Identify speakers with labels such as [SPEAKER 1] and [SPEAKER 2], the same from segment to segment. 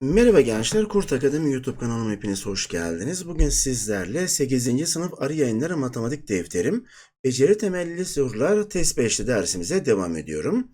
[SPEAKER 1] Merhaba gençler, Kurt Akademi YouTube kanalıma hepiniz hoş geldiniz. Bugün sizlerle 8. sınıf arı yayınları matematik defterim, beceri temelli sorular test 5'li dersimize devam ediyorum.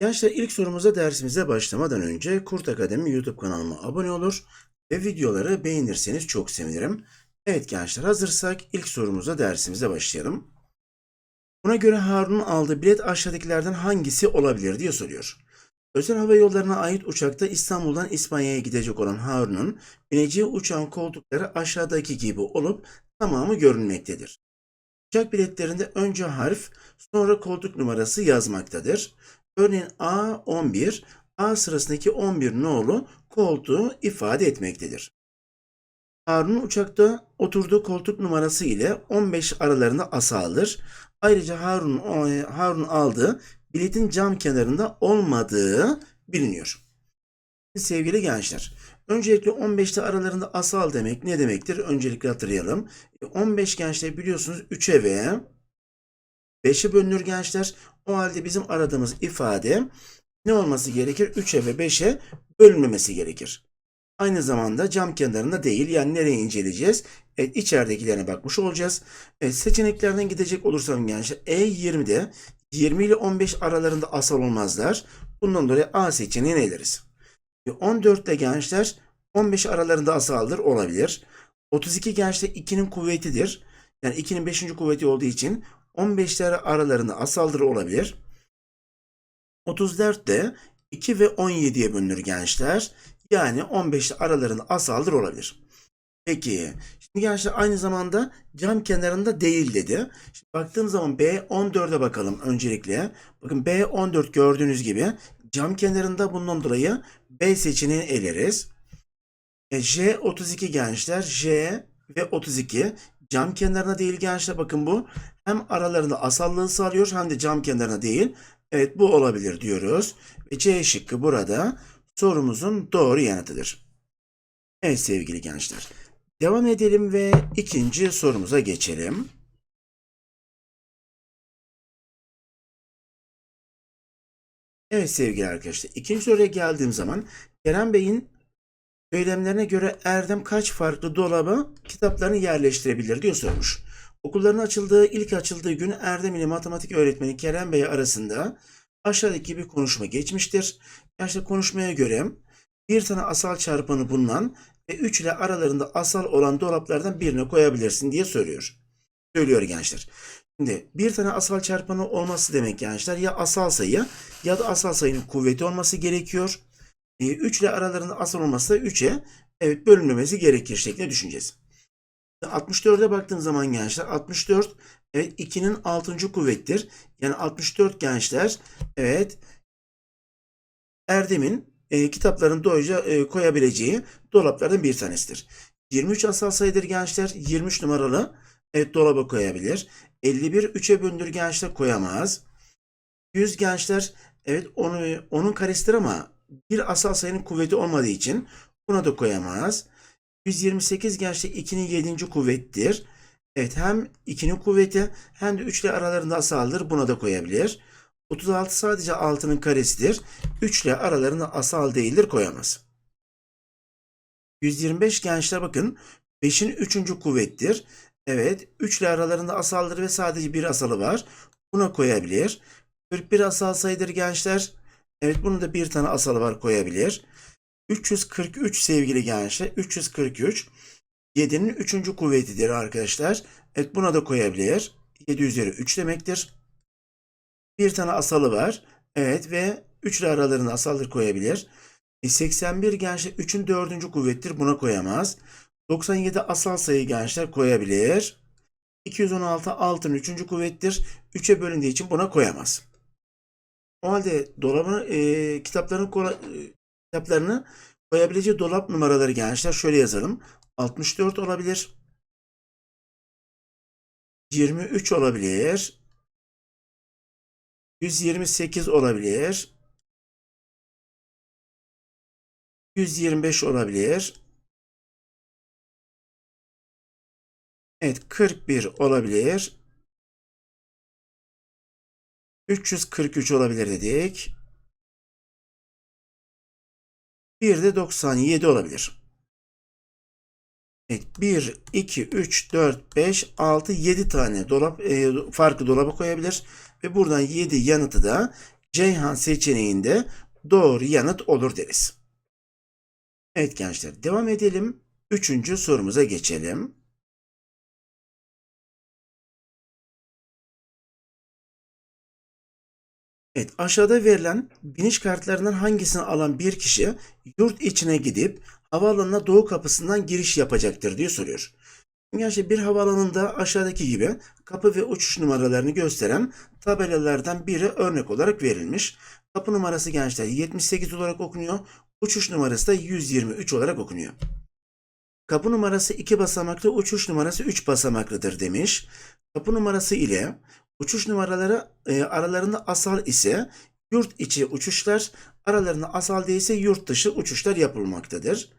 [SPEAKER 1] Gençler ilk sorumuza dersimize başlamadan önce Kurt Akademi YouTube kanalıma abone olur ve videoları beğenirseniz çok sevinirim. Evet gençler hazırsak ilk sorumuza dersimize başlayalım. Buna göre Harun'un aldığı bilet aşağıdakilerden hangisi olabilir diye soruyor. Özel hava yollarına ait uçakta İstanbul'dan İspanya'ya gidecek olan Harun'un bineceği uçağın koltukları aşağıdaki gibi olup tamamı görünmektedir. Uçak biletlerinde önce harf, sonra koltuk numarası yazmaktadır. Örneğin A11, A sırasındaki 11 nolu koltuğu ifade etmektedir. Harun'un uçakta oturduğu koltuk numarası ile 15 aralarında asaldır. Ayrıca Harun, Harun aldığı biletin cam kenarında olmadığı biliniyor. Sevgili gençler, öncelikle 15'te aralarında asal demek ne demektir? Öncelikle hatırlayalım. 15 gençler biliyorsunuz 3'e ve 5'e bölünür gençler. O halde bizim aradığımız ifade ne olması gerekir? 3'e ve 5'e bölünmemesi gerekir. Aynı zamanda cam kenarında değil yani nereye inceleyeceğiz? Evet içeridekilerine bakmış olacağız. Evet, seçeneklerden gidecek olursam gençler E20'de 20 ile 15 aralarında asal olmazlar. Bundan dolayı A seçeneğini eleriz. 14'te gençler 15 aralarında asaldır olabilir. 32 gençler 2'nin kuvvetidir. Yani 2'nin 5. kuvveti olduğu için 15'ler aralarında asaldır olabilir. 34 de 2 ve 17'ye bölünür gençler. Yani 15 aralarında asaldır olabilir. Peki. Şimdi gençler aynı zamanda cam kenarında değil dedi. Şimdi baktığım zaman B14'e bakalım öncelikle. Bakın B14 gördüğünüz gibi cam kenarında bundan dolayı B seçeneğini eleriz. E, J32 gençler J ve 32 cam kenarına değil gençler bakın bu hem aralarında asallığı sağlıyor hem de cam kenarına değil. Evet bu olabilir diyoruz. Ve C şıkkı burada sorumuzun doğru yanıtıdır. Evet sevgili gençler. Devam edelim ve ikinci sorumuza geçelim. Evet sevgili arkadaşlar. ikinci soruya geldiğim zaman Kerem Bey'in söylemlerine göre Erdem kaç farklı dolaba kitaplarını yerleştirebilir diyor sormuş. Okulların açıldığı ilk açıldığı gün Erdem ile matematik öğretmeni Kerem Bey arasında aşağıdaki bir konuşma geçmiştir. Yani konuşmaya göre bir tane asal çarpanı bulunan ve 3 ile aralarında asal olan dolaplardan birine koyabilirsin diye söylüyor. Söylüyor gençler. Şimdi bir tane asal çarpanı olması demek gençler ya asal sayı ya da asal sayının kuvveti olması gerekiyor. 3 ile aralarında asal olması da 3'e evet bölünmemesi gerekir şeklinde düşüneceğiz. 64'e baktığın zaman gençler 64 evet 2'nin 6. kuvvettir. Yani 64 gençler evet Erdem'in e, kitapların doyuca e, koyabileceği dolaplardan bir tanesidir. 23 asal sayıdır gençler. 23 numaralı evet dolaba koyabilir. 51 3'e bölünür gençler koyamaz. 100 gençler evet onu onun karesidir ama bir asal sayının kuvveti olmadığı için buna da koyamaz. 128 gençler 2'nin 7. kuvvettir. Evet hem 2'nin kuvveti hem de 3 ile aralarında asaldır. Buna da koyabilir. 36 sadece 6'nın karesidir. 3 ile aralarında asal değildir koyamaz. 125 gençler bakın 5'in 3. kuvvettir. Evet 3 ile aralarında asaldır ve sadece bir asalı var. Buna koyabilir. 41 asal sayıdır gençler. Evet bunun da bir tane asalı var koyabilir. 343 sevgili gençler. 343 7'nin 3. kuvvetidir arkadaşlar. Evet buna da koyabilir. 7 üzeri 3 demektir. Bir tane asalı var. Evet ve 3 ile aralarında asaldır koyabilir. E, 81 gençler 3'ün 4. kuvvettir. Buna koyamaz. 97 asal sayı gençler koyabilir. 216 6'ın 3. kuvvettir. 3'e bölündüğü için buna koyamaz. O halde dolabın e, kitaplarını e, kitaplarını koyabileceği dolap numaraları gençler şöyle yazalım. 64 olabilir. 23 olabilir. 128 olabilir. 125 olabilir. Evet 41 olabilir. 343 olabilir dedik. Bir de 97 olabilir. Evet 1, 2, 3, 4, 5, 6, 7 tane dolap e, farklı dolaba koyabilir. Ve buradan 7 yanıtı da Ceyhan seçeneğinde doğru yanıt olur deriz. Evet gençler devam edelim. Üçüncü sorumuza geçelim. Evet aşağıda verilen biniş kartlarından hangisini alan bir kişi yurt içine gidip havaalanına doğu kapısından giriş yapacaktır diye soruyor. Gerçi bir havaalanında aşağıdaki gibi kapı ve uçuş numaralarını gösteren tabelalardan biri örnek olarak verilmiş. Kapı numarası gençler 78 olarak okunuyor. Uçuş numarası da 123 olarak okunuyor. Kapı numarası 2 basamaklı, uçuş numarası 3 basamaklıdır demiş. Kapı numarası ile uçuş numaraları e, aralarında asal ise yurt içi uçuşlar, aralarında asal değilse yurt dışı uçuşlar yapılmaktadır.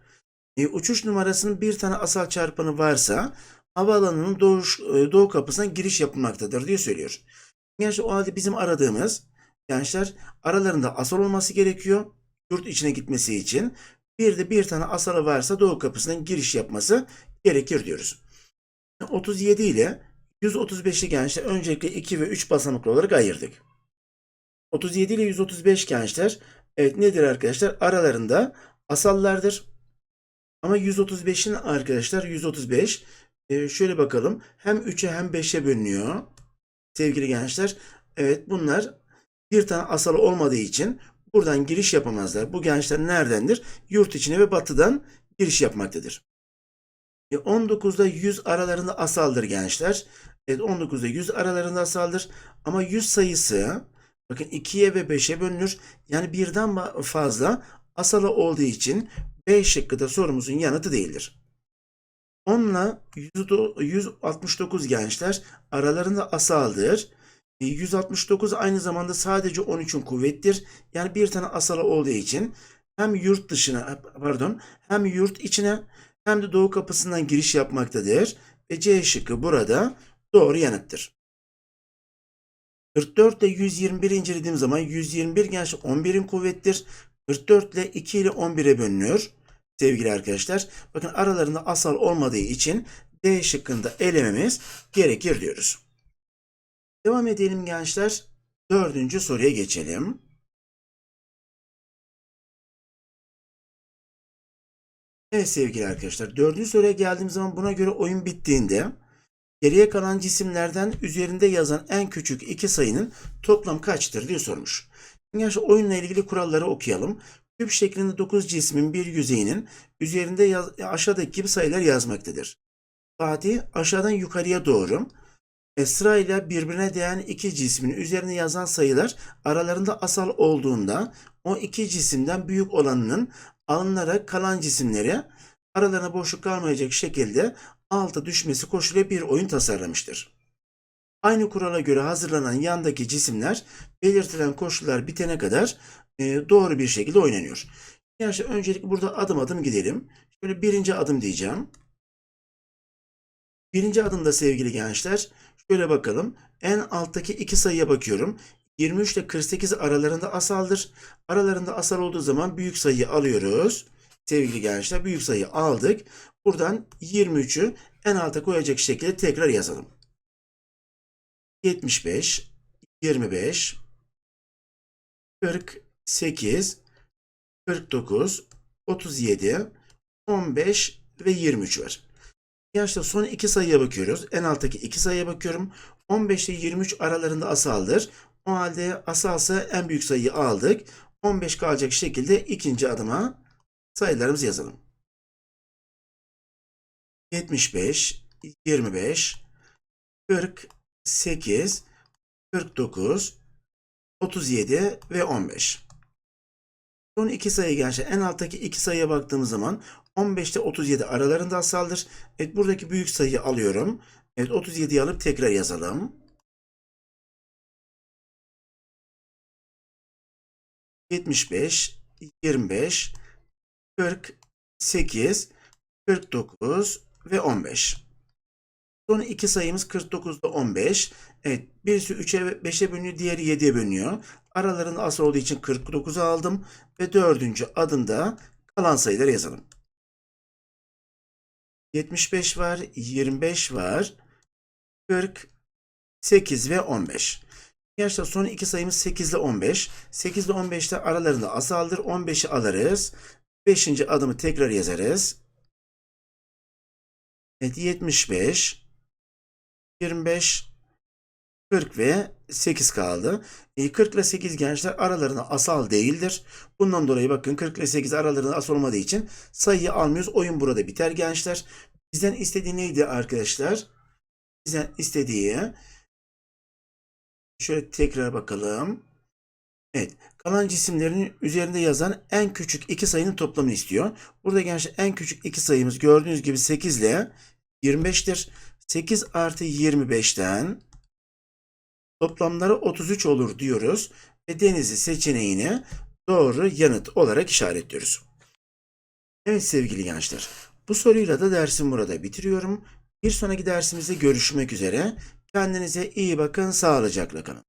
[SPEAKER 1] E, uçuş numarasının bir tane asal çarpanı varsa havaalanının doğuş, e, doğu kapısından giriş yapılmaktadır diye söylüyor. Gerçi o halde bizim aradığımız gençler aralarında asal olması gerekiyor. Yurt içine gitmesi için. Bir de bir tane asalı varsa doğu kapısından giriş yapması gerekir diyoruz. 37 ile 135'i gençler öncelikle 2 ve 3 basamaklı olarak ayırdık. 37 ile 135 gençler evet nedir arkadaşlar? Aralarında asallardır. Ama 135'in arkadaşlar 135 e, şöyle bakalım hem 3'e hem 5'e bölünüyor. Sevgili gençler evet bunlar bir tane asal olmadığı için buradan giriş yapamazlar. Bu gençler neredendir? Yurt içine ve batıdan giriş yapmaktadır. E, 19'da 100 aralarında asaldır gençler. Evet 19'da 100 aralarında asaldır. Ama 100 sayısı bakın 2'ye ve 5'e bölünür. Yani birden fazla asalı olduğu için B şıkkı da sorumuzun yanıtı değildir. 10 ile 169 gençler aralarında asaldır. 169 aynı zamanda sadece 13'ün kuvvettir. Yani bir tane asalı olduğu için hem yurt dışına pardon hem yurt içine hem de doğu kapısından giriş yapmaktadır. Ve C şıkkı burada doğru yanıttır. 44 ile 121 incelediğim zaman 121 genç 11'in kuvvettir. 44 ile 2 ile 11'e bölünüyor. Sevgili arkadaşlar bakın aralarında asal olmadığı için D şıkkında elememiz gerekir diyoruz. Devam edelim gençler. Dördüncü soruya geçelim. Evet sevgili arkadaşlar. Dördüncü soruya geldiğim zaman buna göre oyun bittiğinde geriye kalan cisimlerden üzerinde yazan en küçük iki sayının toplam kaçtır diye sormuş. Gençler oyunla ilgili kuralları okuyalım. Küp şeklinde 9 cismin bir yüzeyinin üzerinde yaz, aşağıdaki gibi sayılar yazmaktadır. Fatih aşağıdan yukarıya doğru e, sırayla birbirine değen iki cismin üzerine yazan sayılar aralarında asal olduğunda o iki cisimden büyük olanının alınarak kalan cisimleri aralarına boşluk kalmayacak şekilde alta düşmesi koşuluyla bir oyun tasarlamıştır. Aynı kurala göre hazırlanan yandaki cisimler belirtilen koşullar bitene kadar e, doğru bir şekilde oynanıyor. Yani öncelikle burada adım adım gidelim. Şöyle birinci adım diyeceğim. Birinci adımda sevgili gençler şöyle bakalım. En alttaki iki sayıya bakıyorum. 23 ile 48 aralarında asaldır. Aralarında asal olduğu zaman büyük sayıyı alıyoruz. Sevgili gençler büyük sayı aldık. Buradan 23'ü en alta koyacak şekilde tekrar yazalım. 75, 25, 48, 49, 37, 15 ve 23 var. Gençler son iki sayıya bakıyoruz. En alttaki iki sayıya bakıyorum. 15 ile 23 aralarında asaldır. O halde asalsa en büyük sayıyı aldık. 15 kalacak şekilde ikinci adıma sayılarımızı yazalım. 75, 25, 48, 49, 37 ve 15. Son iki sayı gençler. En alttaki iki sayıya baktığımız zaman 15 ile 37 aralarında asaldır. Evet buradaki büyük sayıyı alıyorum. Evet 37'yi alıp tekrar yazalım. 75, 25, 48, 49 ve 15. Son iki sayımız 49 ile 15. Evet birisi 3'e ve 5'e bölünüyor, diğeri 7'ye bölünüyor. Aralarında asal olduğu için 49'u aldım ve dördüncü adımda Kalan sayıları yazalım. 75 var, 25 var, 40, 8 ve 15. Gençler son iki sayımız 8 ile 15. 8 ile 15'te aralarında asaldır. 15'i alırız. 5. adımı tekrar yazarız. Evet 75, 25, 40 ve 8 kaldı. E, 40 ile 8 gençler aralarında asal değildir. Bundan dolayı bakın 40 ile 8 aralarında asal olmadığı için sayıyı almıyoruz. Oyun burada biter gençler. Bizden istediği neydi arkadaşlar? Bizden istediği şöyle tekrar bakalım. Evet. Kalan cisimlerin üzerinde yazan en küçük iki sayının toplamını istiyor. Burada gençler en küçük iki sayımız gördüğünüz gibi 8 ile 25'tir. 8 artı 25'ten toplamları 33 olur diyoruz. Ve Denizli seçeneğini doğru yanıt olarak işaretliyoruz. Evet sevgili gençler. Bu soruyla da dersimi burada bitiriyorum. Bir sonraki dersimizde görüşmek üzere. Kendinize iyi bakın. Sağlıcakla kalın.